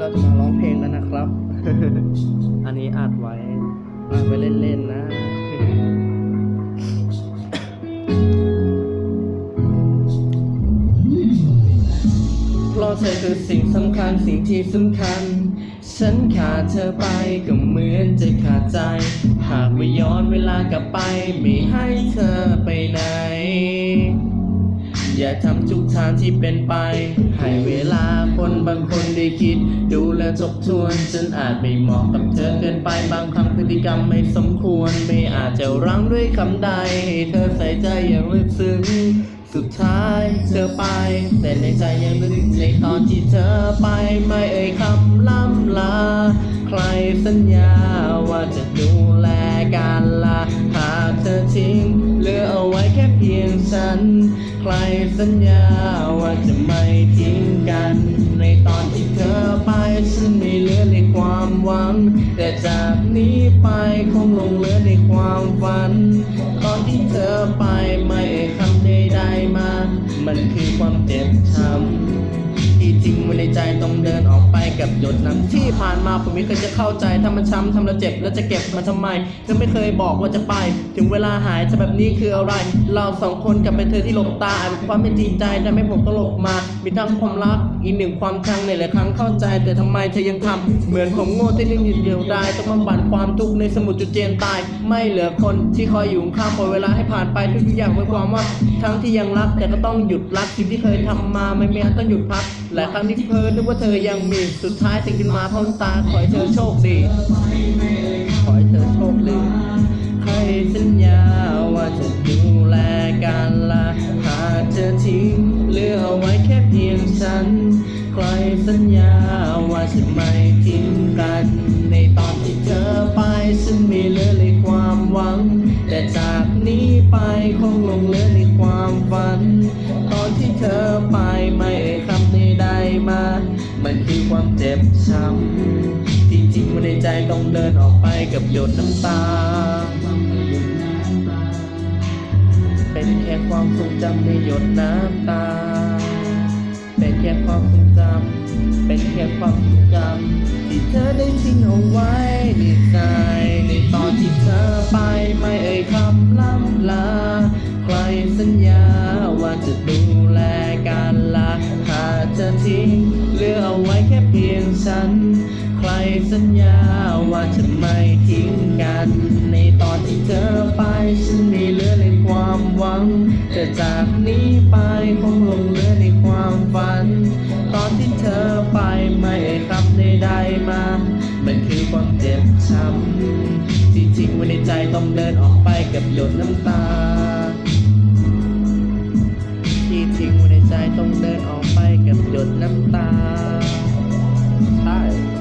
เราจะมาร้องเพลงแล้วนะครับ อันนี้อัดไว้อัดไว้เล่นๆนะเพราะเธอคือสิ่งสำคัญสิ่งที่สำคัญ ฉันขาดเธอไปก็เหมือนจะขาดใจ หากไม่ย้อนเวลากลับไป ไม่ให้เธอไปไหน อย่าทำทุกทางที่เป็นไป ให้เวลาคนบางคนได้คิด ดูแลทบทวนฉันอาจไม่เหมาะกับเธอเกินไปบางคำพฤติกรรมไม่สมควร ไม่อาจจะรั้งด้วยคำใดให้เธอใส่ใจอย่างลึกซึ้งสุดท้ายเธอไป แต่ในใจยังนึกในตอนที่เธอไปไม่เอ่ยคำล่ำลา ใครสัญญาว่าจะดูแลกันละหากเธอทิ้งหลือเอา ใครสัญญาว่าจะไม่ทิ้งกัน ในตอนที่เธอไปฉันไม่เหลือในความหวัง แต่จะ หยดน้ำที่ผ่านมาผมไม่เคยจะเข้าใจถ้ามันช้ำทำแล้วเจ็บแล้วจะเก็บมาทำไมเธอไม่เคยบอกว่าจะไป ถึงเวลาหายจะแบบนี้คืออะไร เราสองคนกับเป็นเธอที่หลบตาอาความเป็นจริงใจทำให้ผมต้องหลบมา มีทั้งความรักอีกหนึ่งความชังในหลายครั้งเข้าใจ แต่ทำไมเธอยังทำเหมือนผมโง่ที่นิ่งอยู่เดียวดายต้องมาบั่นความทุกข์ในสมุดจุดเจนตาย ไม่เหลือคนที่คอยอยู่ข้างปล่อยเวลาให้ผ่านไปทุกอย่างไว้ความว่า ทั้งที่ยังรักแต่ก็ต้องหยุดรักสิ่งที่เคยทำมาไม่มีต้องหยุดพักหลายครั้งที่เพ้อนึกว่าเธอยังมีสุดท้ายตื่นขึ้นมาพ้นตาขอให้เธอโชคดี ขอให้เธอโชคดี ใครสัญญาว่าจะดูแลกันละหากเธอทิ้งเหลือเอาไว้แค่เพียงฉัน ใครสัญญาว่าจะไม่ทิ้งกัน ในตอนที่เธอไปฉันไม่เหลือเลยความหวัง แต่จากนี้ไปคงลงเหลือในความฝันตอน ช้ำที่จริงไว้ในใจต้องเดินออกไปกับหยดน้ำตา เป็นแค่ความทรงจำในหยดน้ำตา เป็นแค่ความทรงจำเป็นแค่ความทรงจำที่เธอได้ทิ้งเอาไว้ในใจในตอนที่เธอไปไม่เอ่ยคำล่ำลา ใครสัญญาว่าจะดูแลกันละหากเธอทิ้งเหลือเอาไว้ ฉัน ใครสัญญาว่าจะไม่ทิ้งกัน ในตอนที่เธอไปฉันไม่เหลือในความหวัง แต่จากนี้ไปคงลงเหลือในความฝัน ตอนที่เธอไปไม่เอ่ยคำใดๆมา มันคือความเจ็บช้ำที่จต้องเดินออกไปกับหยดน้ำตาที่ทิ้งไว้ในใจต้องเดินออกไปกับหยดน้ำตา は。